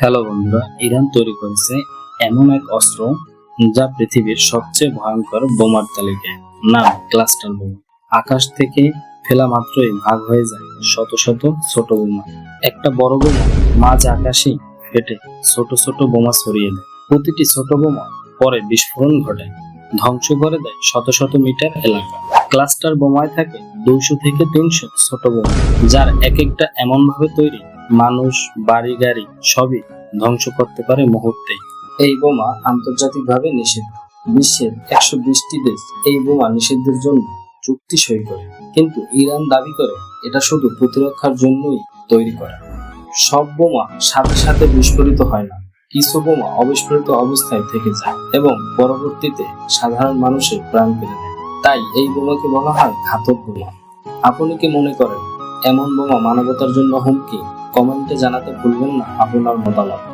Hello বন্ধুরা, Iran তৈরি করেছে এমন এক অস্ত্র যা পৃথিবীর সবচেয়ে ভয়ঙ্কর বোমার তালিকায়। নাম ক্লাস্টার বোমা। আকাশ থেকে ফেলা মাত্রই ভাগ হয়ে যায় শত শত ছোট বোমা। একটা বড় বোমা মাঝ আকাশে ফেটে ছোট ছোট বোমা ছড়িয়ে দেয়। প্রতিটি ছোট বোমা পরে বিস্ফোরণ ঘটায়, ধ্বংস করে দেয় শত শত মিটার এলাকা। ক্লাস্টার বোমায় থাকে দুইশো থেকে তিনশো ছোট বোমা, যার এক একটা এমন ভাবে তৈরি মানুষ, বাড়ি, গাড়ি সবই ধ্বংস করতে পারে মুহূর্তেই। এই বোমা আন্তর্জাতিকভাবে নিষিদ্ধ বিশ্বের একশো বিশটি দেশ এই বোমা নিষিদ্ধের জন্য চুক্তি সই করে। কিন্তু ইরান দাবি করে এটা শুধু প্রতিরক্ষার জন্যই তৈরি করা। সব বোমা সাথে সাথে বিস্ফোরিত হয় না। কিছু বোমা অবিস্ফোরিত অবস্থায় থেকে যায় এবং পরবর্তীতে সাধারণ মানুষের প্রাণ কেড়ে নেয় তাই এই বোমাকে বলা হয় ঘাতক বোমা। আপনি কি মনে করেন, এমন বোমা মানবতার জন্য হুমকি কমেন্টে জানাতে ভুলবেন না আপনার মতামত।